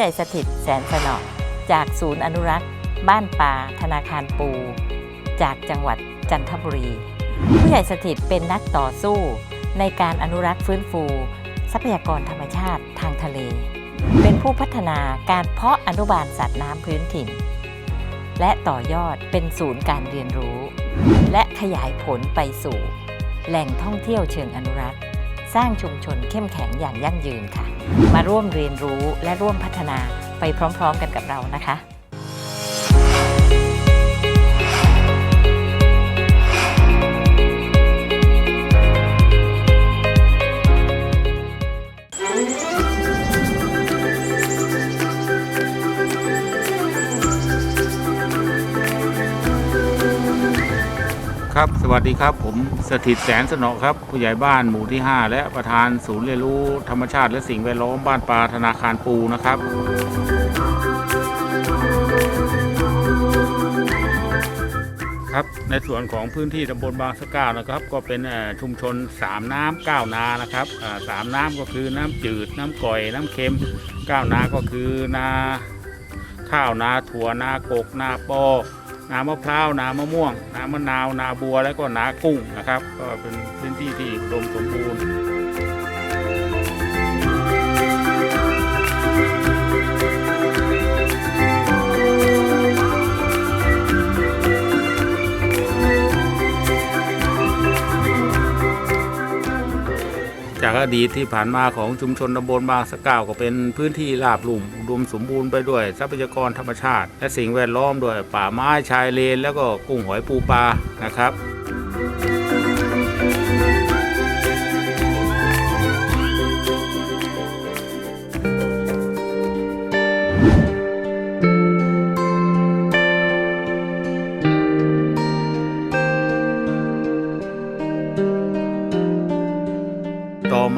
ใหญ่สถิตแสนสนอจากศูนย์อนุรักษ์ บ้านป่าธนาคารปู จากจังหวัดจันทบุรี ผู้ใหญ่สถิตเป็นนักต่อสู้ ในการอนุรักษ์ฟื้นฟู ทรัพยากรธรรมชาติทางทะเล เป็นผู้พัฒนาการเพาะอนุบาลสัตว์น้ำพื้นถิ่น และต่อยอดเป็นศูนย์การเรียนรู้ และขยายผลไปสู่ แหล่งท่องเที่ยวเชิงอนุรักษ์ สร้างชุมชนเข้มแข็งอย่างยั่งยืนค่ะ มาร่วมเรียนรู้และร่วมพัฒนาไปพร้อมๆกันกับเรานะคะ ครับ สวัสดีครับ ผมสถิตแสนสนอครับ ผู้ใหญ่บ้านหมู่ที่ 5 และประธานศูนย์เรียนรู้ธรรมชาติและสิ่งแวดล้อมบ้านปลาธนาคารปูนะครับ ครับในส่วนของพื้นที่ตำบลบางสะก้านะครับ ก็เป็นชุมชน 3 น้ำ9นานะครับสามน้ำก็คือน้ำจืด น้ำก่อย น้ำเค็ม9นาก็คือนาข้าวนาถั่วนาโกกนาปอ นามะพร้าวนามะม่วงน้ำมะนาว นาบัว แล้วก็นากุ้งนะครับ ก็เป็นพื้นที่ที่อุดมสมบูรณ์ อดีตที่ผ่านมาของชุมชนตำบลบางสะเก้าก็เป็นพื้นที่ราบลุ่มอุดมสมบูรณ์ไปด้วยทรัพยากรธรรมชาติ และสิ่งแวดล้อมด้วยป่าไม้ชายเลน แล้วก็กุ้งหอยปูปลานะครับ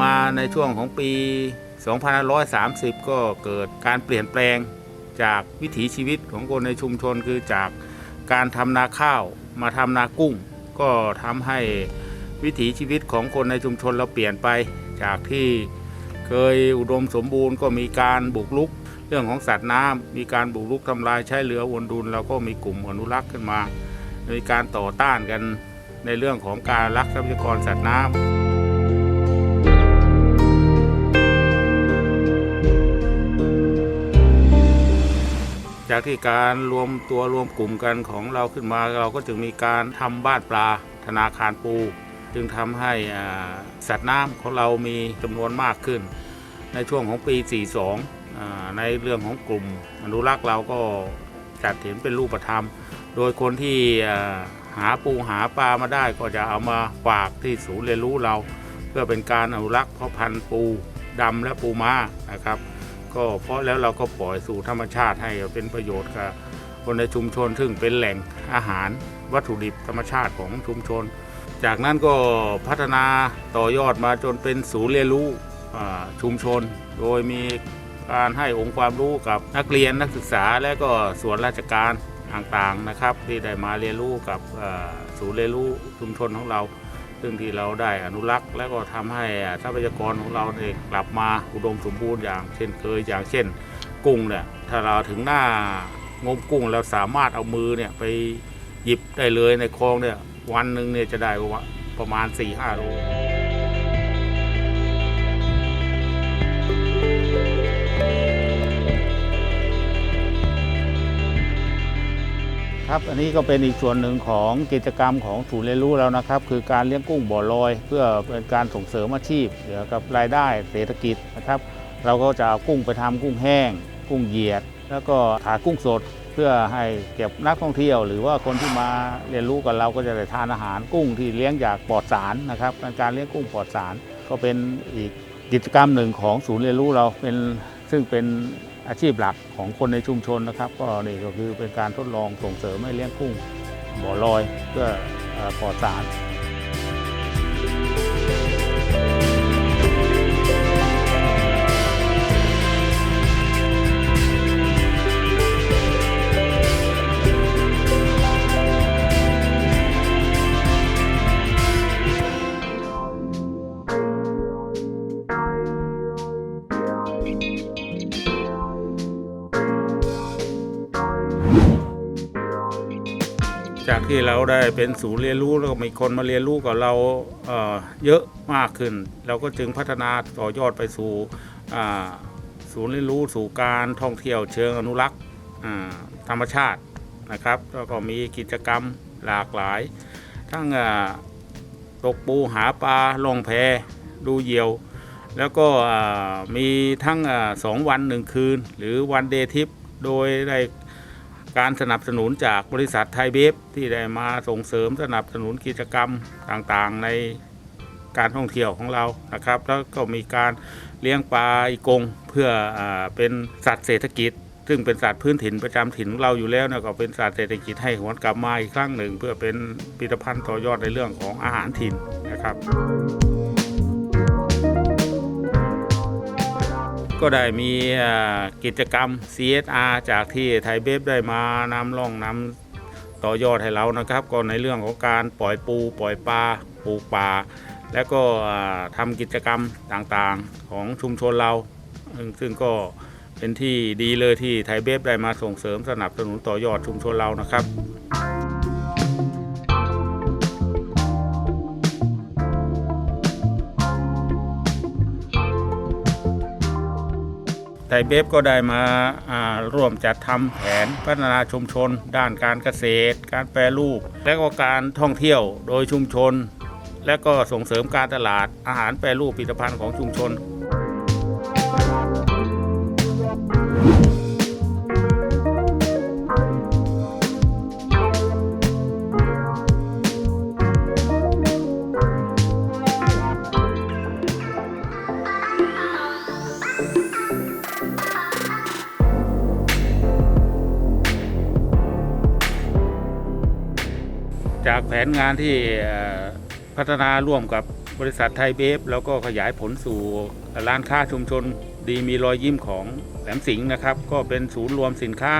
มาในช่วงของปี 2530 ก็เกิดการเปลี่ยนแปลงจากวิถีชีวิตของคนในชุมชนคือจากการทำนาข้าวมาทำนากุ้ง ก็ทำให้วิถีชีวิตของคนในชุมชนเราเปลี่ยนไป จากที่เคยอุดมสมบูรณ์ก็มีการบุกรุกเรื่องของสัตว์น้ำมีการบุกรุกทำลายใช้เรือวนดุลแล้วก็มีกลุ่มอนุรักษ์ขึ้นมา มีการต่อต้านกันในเรื่องของการรักทรัพยากรสัตว์น้ำ จากที่การรวมตัวรวมกลุ่มกันของเราขึ้นมา เราก็จึงมีการทำบ้านปลาธนาคารปู จึงทำให้สัตว์น้ำของเรามีจำนวนมากขึ้น ในช่วงของปี 42 ในเรื่องของกลุ่มอนุรักษ์เราก็จัดเห็นเป็นรูปธรรม โดยคนที่หาปูหาปลามาได้ก็จะเอามาฝากที่ศูนย์เรียนรู้เรา เพื่อเป็นการอนุรักษ์เพาะพันธุ์ปูดำและปูม้านะครับ ก็เพราะแล้วเราก็ปล่อยสู่ธรรมชาติให้เป็นประโยชน์กับคนในชุมชน ซึ่งเป็นแหล่งอาหารวัตถุดิบธรรมชาติของชุมชน จากนั้นก็พัฒนาต่อยอดมาจนเป็นศูนย์เรียนรู้ชุมชน โดยมีการให้องค์ความรู้กับนักเรียนนักศึกษาและก็ส่วนราชการต่างๆนะครับ ที่ได้มาเรียนรู้กับศูนย์เรียนรู้ชุมชนของเรา ซึ่งที่เราได้อนุรักษ์ และก็ทำให้ทรัพยากรของเราเนี่ยกลับมาอุดมสมบูรณ์อย่างเช่นเคยอย่างเช่น กุ้งเนี่ยถ้าเราถึงหน้างมกุ้งเราสามารถเอามือเนี่ยไปหยิบได้เลยในคลองเนี่ยวันหนึ่งเนี่ยจะได้ประมาณ4-5โล ครับอันนี้ก็เป็นอีกส่วนหนึ่งของกิจกรรมของศูนย์เรียนรู้แล้วนะครับ คือการเลี้ยงกุ้งบ่อลอย เพื่อเป็นการส่งเสริมอาชีพเกี่ยวกับรายได้เศรษฐกิจนะครับ เราก็จะเอากุ้งไปทำกุ้งแห้ง กุ้งเหยียด แล้วก็ถากุ้งสดเพื่อให้เก็บนักท่องเที่ยว หรือว่าคนที่มาเรียนรู้กับเราก็จะได้ทานอาหารกุ้งที่เลี้ยงจากปลอดสารนะครับเป็นการเลี้ยงกุ้งปลอดสารก็เป็นอีกกิจกรรมหนึ่งของศูนย์เรียนรู้เราเป็นซึ่งเป็น อาชีพหลักของคนในชุมชนนะครับ ก็นี่ก็คือเป็นการทดลองส่งเสริมให้เลี้ยงกุ้งบ่อลอยเพื่อเอ่อปลอดสาร ที่เราได้เป็นศูนย์เรียนรู้แล้วก็มีคนมาเรียนรู้กับเราเเยอะมากขึ้น เราก็จึงพัฒนาต่อยอดไปสู่ศูนย์เรียนรู้สู่การท่องเที่ยวเชิงอนุรักษ์ธรรมชาตินะครับ แล้วก็มีกิจกรรมหลากหลาย ทั้งตกปูหาปลาลงแพดูเหยี่ยว แล้วก็มีทั้งสองวันหนึ่งคืน หรือวันเดทิปโดยได้ การสนับสนุนจากบริษัทไทยเบฟที่ได้มาส่งเสริมสนับสนุนกิจกรรมต่างๆ ในการท่องเที่ยวของเรานะครับ แล้วก็มีการเลี้ยงปลาอีกงเพื่ออเป็นสัตว์เศรษฐกิจ ซึ่งเป็นสัตว์พื้นถิ่นประจำถิ่นของเราอยู่แล้วนะก็เป็นสัตว์เศรษฐกิจให้หวนกลับมาอีกครั้งหนึ่ง เพื่อเป็นผลิตภัณฑ์ต่อยอดในเรื่องของอาหารถิ่นนะครับ ก็ได้มีกิจกรรม CSR จากที่ไทยเบฟได้มานำร่องนำต่อยอดให้เรานะครับ ก็ในเรื่องของการปล่อยปูปล่อยปลาปลูกป่า และก็ทำกิจกรรมต่างๆของชุมชนเรา ซึ่งก็เป็นที่ดีเลยที่ไทยเบฟได้มาส่งเสริมสนับสนุนต่อยอดชุมชนเรานะครับ ทยเบฟก็ได้มาาร่วมจัดทำแผนพัฒนาชุมชน ด้านการเกษตร การแปรรูป และก็การท่องเที่ยวโดยชุมชน และก็ส่งเสริมการตลาดอาหารแปรรูปผลิตภัณฑ์ของชุมชน จากแผนงานที่พัฒนาร่วมกับบริษัทไทยเบฟแล้วก็ขยายผลสู่ร้านค้าชุมชนดีมีรอยยิ้มของแหลมสิงห์นะครับ ก็เป็นศูนย์รวมสินค้า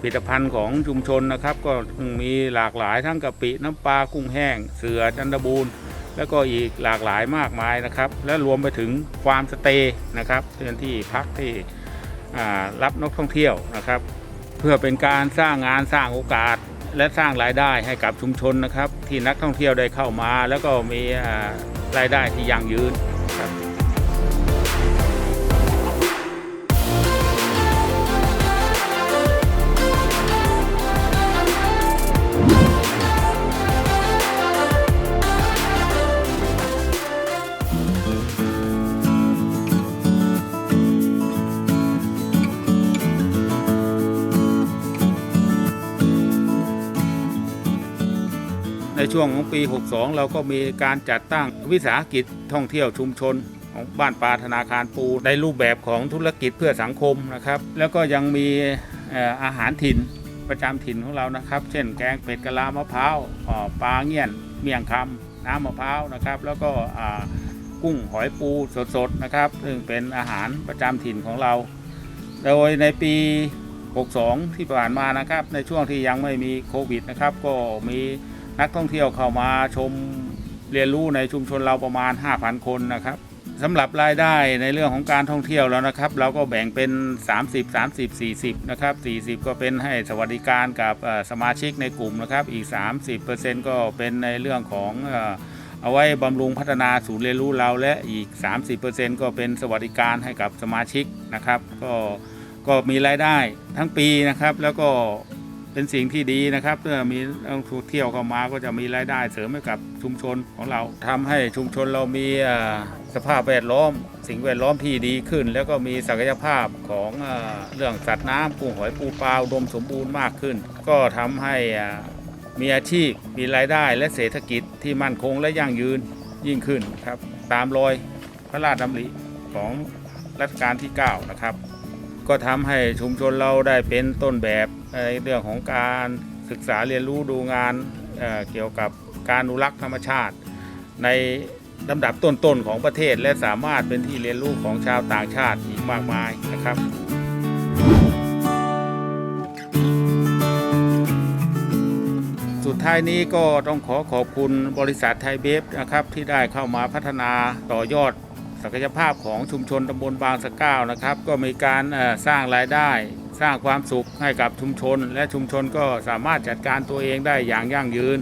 ผลิตภัณฑ์ของชุมชนนะครับ ก็มีหลากหลายทั้งกะปิน้ำปลากุ้งแห้ง เสือจันทบูรณ์แล้วก็อีกหลากหลายมากมายนะครับ และรวมไปถึงฟาร์มสเตย์นะครับเป็นที่พักที่รับนักท่องเที่ยวนะครับ เพื่อเป็นการสร้างงานสร้างโอกาส และสร้างรายได้ให้กับชุมชนนะครับ ที่นักท่องเที่ยวได้เข้ามา แล้วก็มีรายได้ที่ยั่งยืนครับ ในช่วงของปี 62 เราก็มีการจัดตั้งวิสาหกิจท่องเที่ยวชุมชนของบ้านปลาธนาคารปูในรูปแบบของธุรกิจเพื่อสังคมนะครับ แล้วก็ยังมีอาหารถิ่นประจำถิ่นของเรานะครับ เช่นแกงเป็ดกะลามะพร้าวปลาเงี้ยนเมี่ยงคำน้ำมะพร้าวนะครับ แล้วก็กุ้งหอยปูสดๆนะครับ ซึ่งเป็นอาหารประจำถิ่นของเรา โดยในปี 62 ที่ผ่านมานะครับ ในช่วงที่ยังไม่มีโควิดนะครับ ก็มี นักท่องเที่ยวเข้ามาชมเรียนรู้ในชุมชนเราประมาณ 5,000 คนนะครับสำหรับรายได้ในเรื่องของการท่องเที่ยวแล้วนะครับ เราก็แบ่งเป็น 30 30 40 นะครับ 40 ก็เป็นให้สวัสดิการกับสมาชิกในกลุ่มนะครับ อีก 30%ก็เป็นในเรื่องของเอ่อเอาไว้บำรุงพัฒนาศูนย์เรียนรู้เราและอีก 30%ก็เป็นสวัสดิการให้กับสมาชิกนะครับ ก็ก็มีรายได้ทั้งปีนะครับ แล้วก็ เป็นสิ่งที่ดีนะครับเมื่อมีนักท่องเที่ยวเข้ามาก็จะมีรายได้เสริมให้กับชุมชนของเราทำให้ชุมชนเรามีสภาพแวดล้อม สิ่งแวดล้อมที่ดีขึ้น แล้วก็มีศักยภาพของเรื่องสัตว์น้ำกุ้งหอยปูปลาดมสมบูรณ์มากขึ้น ก็ทำให้มีอาชีพมีรายได้และเศรษฐกิจที่มั่นคงและยั่งยืนยิ่งขึ้นครับตามรอยพระราชดำริของรัชกาลที่ 9 นะครับ ก็ทำให้ชุมชนเราได้เป็นต้นแบบ ในเรื่องของการศึกษาเรียนรู้ดูงานเเกี่ยวกับการอนุรักษ์ธรรมชาติ ในลำดับต้นๆของประเทศ และสามารถเป็นที่เรียนรู้ของชาวต่างชาติอีกมากมายนะครับสุดท้ายนี้ก็ต้องขอขอบคุณบริษัทไทยเบฟนะครับที่ได้เข้ามาพัฒนาต่อยอดศักยภาพของชุมชนตำบลบางสะเก้านะครับ ก็มีการสร้างรายได้ สร้างความสุขให้กับชุมชน และชุมชนก็สามารถจัดการตัวเองได้อย่างยั่งยืน